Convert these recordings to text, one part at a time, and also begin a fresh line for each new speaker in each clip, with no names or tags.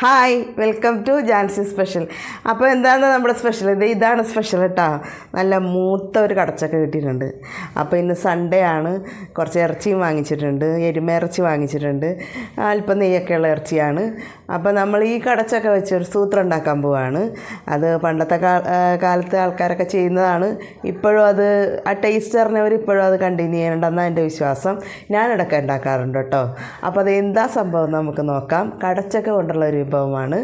Hi welcome to Jancy special അപ്പോൾ എന്താണ് നമ്മുടെ സ്പെഷ്യൽ ഇത് ഇതാണ് സ്പെഷ്യൽ കേട്ടോ നല്ല മൂത്ത ഒരു കടച്ചൊക്കെ കിട്ടിയിട്ടുണ്ട്. അപ്പോൾ ഇന്ന് സൺഡേ ആണ്. കുറച്ച് ഇറച്ചിയും വാങ്ങിച്ചിട്ടുണ്ട്. എരുമ ഇറച്ചി വാങ്ങിച്ചിട്ടുണ്ട്. അല്പം നെയ്യൊക്കെയുള്ള ഇറച്ചിയാണ്. അപ്പോൾ നമ്മൾ ഈ കടച്ചൊക്കെ വെച്ച് ഒരു സൂത്രം ഉണ്ടാക്കാൻ പോവാണ്. അത് പണ്ടത്തെ കാലത്തെ ആൾക്കാരൊക്കെ ചെയ്യുന്നതാണ്. ഇപ്പോഴും അത് ആ ടേസ്റ്റ് അറിഞ്ഞവർ ഇപ്പോഴും അത് കണ്ടിന്യൂ ചെയ്യണമെന്നാണ് എന്റെ വിശ്വാസം. ഞാനിടയ്ക്ക് ഉണ്ടാക്കാറുണ്ട് കേട്ടോ. അപ്പോൾ അത് എന്താ സംഭവം നമുക്ക് നോക്കാം. കടച്ചൊക്കെ കൊണ്ടുള്ള ഒരു വിഭവമാണ്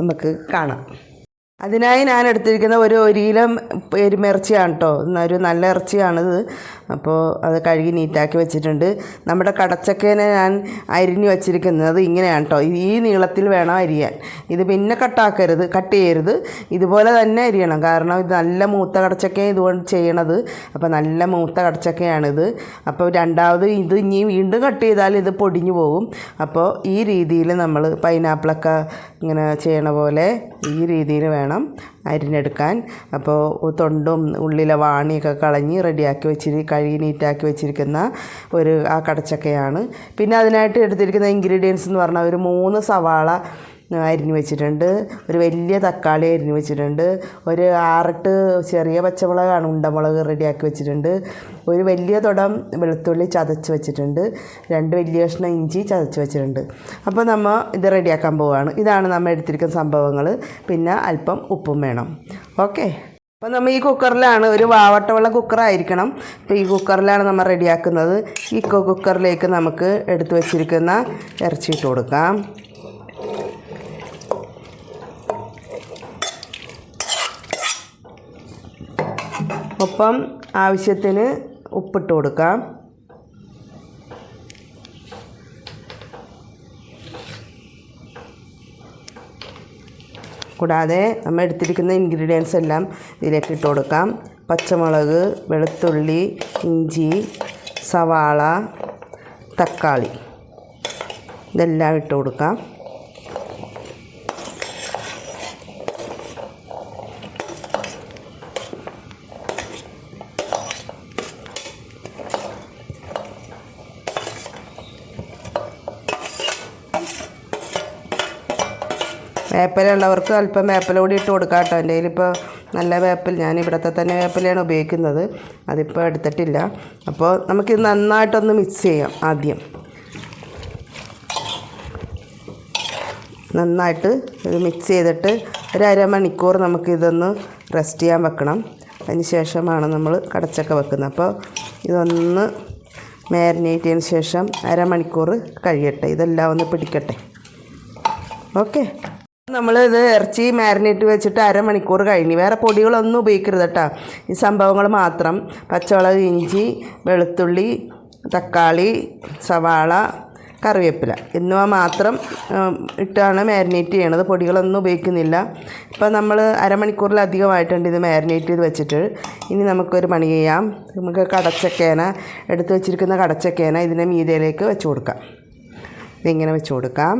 നമുക്ക് കാണാം. അതിനായി ഞാൻ എടുത്തിരിക്കുന്ന ഒരു ഒരു കിലോ എരുമിറച്ചിയാണ് കേട്ടോ ഒരു നല്ല ഇറച്ചിയാണിത്. അപ്പോൾ അത് കഴുകി നീറ്റാക്കി വെച്ചിട്ടുണ്ട്. നമ്മുടെ കടച്ചക്കേനെ ഞാൻ അരിഞ്ഞ് വെച്ചിരിക്കുന്നത് ഇങ്ങനെയാണ് കേട്ടോ ഈ നീളത്തിൽ വേണം അരിയാൻ. ഇത് പിന്നെ കട്ടാക്കരുത് കട്ട് ചെയ്യരുത്. ഇതുപോലെ തന്നെ അരിയണം. കാരണം ഇത് നല്ല മൂത്ത കടച്ചക്ക ഇതുകൊണ്ട് ചെയ്യണത്. അപ്പോൾ നല്ല മൂത്ത കടച്ചക്കയാണിത്. അപ്പോൾ രണ്ടാമത് ഇത് ഇനി വീണ്ടും കട്ട് ചെയ്താൽ ഇത് പൊടിഞ്ഞു പോകും. അപ്പോൾ ഈ രീതിയിൽ നമ്മൾ പൈനാപ്പിളൊക്കെ ഇങ്ങനെ ചെയ്യണ പോലെ ഈ രീതിയിൽ വേണം. അരിഞ്ഞെടുക്കാൻ. അപ്പോൾ തൊണ്ടും ഉള്ളിലെ വാണിയൊക്കെ കളഞ്ഞ് റെഡിയാക്കി വെച്ചിരി കഴുകി നീറ്റാക്കി വെച്ചിരിക്കുന്ന ഒരു ആ കടച്ചക്കയാണ്. പിന്നെ അതിനായിട്ട് എടുത്തിരിക്കുന്ന ഇൻഗ്രീഡിയൻസ് എന്ന് പറഞ്ഞാൽ ഒരു മൂന്ന് സവാള അരിഞ്ഞു വെച്ചിട്ടുണ്ട്. ഒരു വലിയ തക്കാളി അരിഞ്ഞു വെച്ചിട്ടുണ്ട്. ഒരു ആറെട്ട് ചെറിയ പച്ചമുളകാണ് ഉണ്ടമുളക് റെഡിയാക്കി വെച്ചിട്ടുണ്ട്. ഒരു വലിയ തുടം വെളുത്തുള്ളി ചതച്ച് വെച്ചിട്ടുണ്ട്. രണ്ട് വലിയ കഷ്ണം ഇഞ്ചി ചതച്ച് വെച്ചിട്ടുണ്ട്. അപ്പോൾ നമ്മൾ ഇത് റെഡിയാക്കാൻ പോവുകയാണ് ഇതാണ് നമ്മൾ എടുത്തിരിക്കുന്ന സംഭവങ്ങൾ പിന്നെ അല്പം ഉപ്പും വേണം. ഓക്കെ? അപ്പോൾ നമ്മൾ ഈ കുക്കറിലാണ് ഒരു വാവട്ടമുള്ള കുക്കറായിരിക്കണം. അപ്പോൾ ഈ കുക്കറിലാണ് നമ്മൾ റെഡിയാക്കുന്നത്. ഈ കുക്കറിലേക്ക് നമുക്ക് എടുത്തു വെച്ചിരിക്കുന്ന ഇറച്ചി ഇട്ട് കൊടുക്കാം. ഒപ്പം ആവശ്യത്തിന് ഉപ്പിട്ട് കൊടുക്കാം. കൂടാതെ നമ്മൾ എടുത്തിരിക്കുന്ന ഇൻഗ്രീഡിയൻസ് എല്ലാം ഇതിലേക്ക് ഇട്ട് കൊടുക്കാം. പച്ചമുളക് വെളുത്തുള്ളി ഇഞ്ചി സവാള തക്കാളി. ഇതെല്ലാം ഇട്ട് കൊടുക്കാം. വേപ്പില ഉള്ളവർക്ക് അല്പം വേപ്പില കൂടി ഇട്ട് കൊടുക്കാം കേട്ടോ. എന്റെ കയ്യിലിപ്പോൾ നല്ല വേപ്പിൽ ഞാൻ ഇവിടുത്തെ തന്നെ വേപ്പിലയാണ് ഉപയോഗിക്കുന്നത്. അതിപ്പോൾ എടുത്തിട്ടില്ല. അപ്പോൾ നമുക്കിത് നന്നായിട്ടൊന്ന് മിക്സ് ചെയ്യാം ആദ്യം. നന്നായിട്ട് ഇത് മിക്സ് ചെയ്തിട്ട് ഒരു അരമണിക്കൂർ നമുക്കിതൊന്ന് റെസ്റ്റ് ചെയ്യാൻ വെക്കണം. അതിന് ശേഷമാണ് നമ്മൾ കടച്ചക്ക വെക്കുന്നത്. അപ്പോൾ ഇതൊന്ന് മാരിനേറ്റ് ചെയ്തതിന് ശേഷം അരമണിക്കൂർ കഴിയട്ടെ. ഇതെല്ലാം ഒന്ന് പിടിക്കട്ടെ. ഓക്കെ. നമ്മളിത് ഇറച്ചി മാരിനേറ്റ് വെച്ചിട്ട് അരമണിക്കൂർ കഴിഞ്ഞ്. വേറെ പൊടികളൊന്നും ഉപയോഗിക്കരുത് കേട്ടോ. ഈ സംഭവങ്ങൾ മാത്രം. പച്ചമുളക് ഇഞ്ചി വെളുത്തുള്ളി തക്കാളി സവാള കറിവേപ്പില. എന്നിവ മാത്രം ഇട്ടാണ് മാരിനേറ്റ് ചെയ്യണത്. പൊടികളൊന്നും ഉപയോഗിക്കുന്നില്ല. ഇപ്പം നമ്മൾ അരമണിക്കൂറിലധികമായിട്ടുണ്ട് ഇത് മാരിനേറ്റ് ചെയ്ത് വെച്ചിട്ട്. ഇനി നമുക്കൊരു പണി ചെയ്യാം. നമുക്ക് കടച്ചക്കേന എടുത്ത് വെച്ചിരിക്കുന്ന കടച്ചക്കേന ഇതിന്റെ മീതയിലേക്ക് വെച്ച് കൊടുക്കാം. ഇതിങ്ങനെ വെച്ച് കൊടുക്കാം.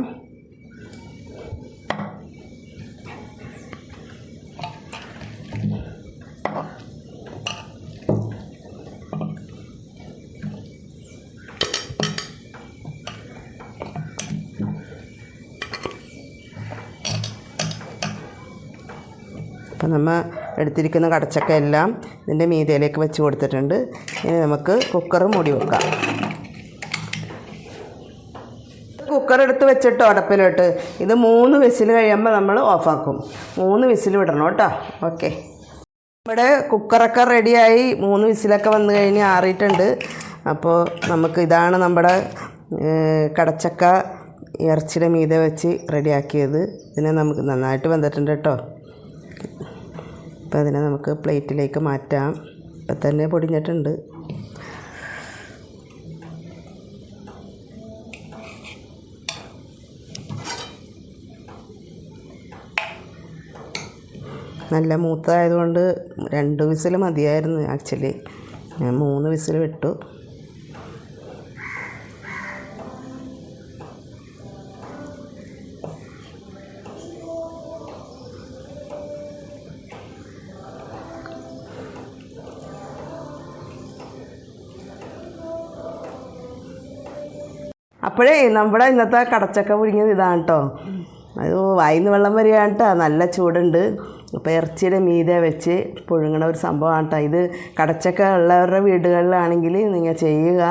അപ്പം നമ്മൾ എടുത്തിരിക്കുന്ന കടച്ചക്ക എല്ലാം ഇതിന്റെ മീതയിലേക്ക് വെച്ച് കൊടുത്തിട്ടുണ്ട്. ഇനി നമുക്ക് കുക്കർ മൂടി വെക്കാം. കുക്കർ എടുത്ത് വെച്ചിട്ട് അടപ്പിലോട്ട്. ഇത് മൂന്ന് വിസിൽ കഴിയുമ്പോൾ നമ്മൾ ഓഫാക്കും. മൂന്ന് വിസിൽ വിടണം കേട്ടോ. ഓക്കെ. ഇവിടെ കുക്കറൊക്കെ റെഡിയായി മൂന്ന് വിസിലൊക്കെ വന്നു കഴിഞ്ഞ് ആറിയിട്ടുണ്ട്. അപ്പോൾ നമുക്ക് ഇതാണ് നമ്മുടെ കടച്ചക്ക ഇറച്ചിയുടെ മീതെ വെച്ച് റെഡിയാക്കിയത് ഇതിനെ നമുക്ക് നന്നായിട്ട് വന്നിട്ടുണ്ട് കേട്ടോ. അപ്പോൾ അതിനെ നമുക്ക് പ്ലേറ്റിലേക്ക് മാറ്റാം. ഇപ്പം തന്നെ പൊടിഞ്ഞിട്ടുണ്ട്. നല്ല മൂത്തതായതുകൊണ്ട് രണ്ട് വിസിൽ മതിയായിരുന്നു ആക്ച്വലി. ഞാൻ മൂന്ന് വിസിൽ വിട്ടു. അപ്പോഴേ നമ്മുടെ ഇന്നത്തെ കടച്ചക്ക പുഴുങ്ങിയത് ഇതാണ് കേട്ടോ അത് വായിന്ന് വെള്ളം വരികയാണ് കേട്ടോ നല്ല ചൂടുണ്ട്. അപ്പോൾ ഇറച്ചിയുടെ മീതെ വെച്ച് പുഴുങ്ങണ ഒരു സംഭവമാണ് കേട്ടോ ഇത് കടച്ചക്ക ഉള്ളവരുടെ വീടുകളിലാണെങ്കിൽ നിങ്ങൾ ചെയ്യുക.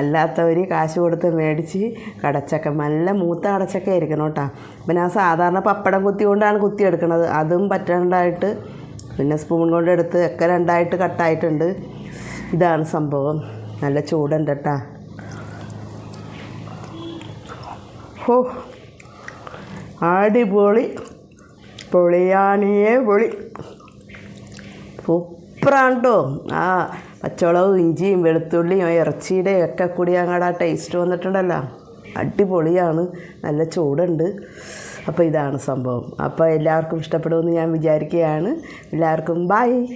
അല്ലാത്തവർ കാശ് കൊടുത്ത് മേടിച്ച് കടച്ചക്ക നല്ല മൂത്ത കടച്ചക്ക ആയിരിക്കണം കേട്ടോ പിന്നെ ഞാൻ സാധാരണ പപ്പടം കുത്തി കൊണ്ടാണ് കുത്തിയെടുക്കണത് അതും പറ്റാണ്ടായിട്ട് പിന്നെ സ്പൂൺ കൊണ്ട് എടുത്ത് ഒക്കെ രണ്ടായിട്ട് കട്ടായിട്ടുണ്ട് ഇതാണ് സംഭവം. നല്ല ചൂടുണ്ട് കേട്ടോ ഹോ അടിപൊളി. പൊളിയാണിയേ പൊളി. സൂപ്പറാണ് ആ പച്ചമുളകും ഇഞ്ചിയും വെളുത്തുള്ളിയും ഇറച്ചിയുടെ ഒക്കെ കൂടി അങ്ങോട്ട് ആ ടേസ്റ്റ് വന്നിട്ടുണ്ടല്ലോ. അടിപൊളിയാണ്. നല്ല ചൂടുണ്ട്. അപ്പോൾ ഇതാണ് സംഭവം. അപ്പോൾ എല്ലാവർക്കും ഇഷ്ടപ്പെടുമെന്ന് ഞാൻ വിചാരിക്കുകയാണ്. എല്ലാവർക്കും ബൈ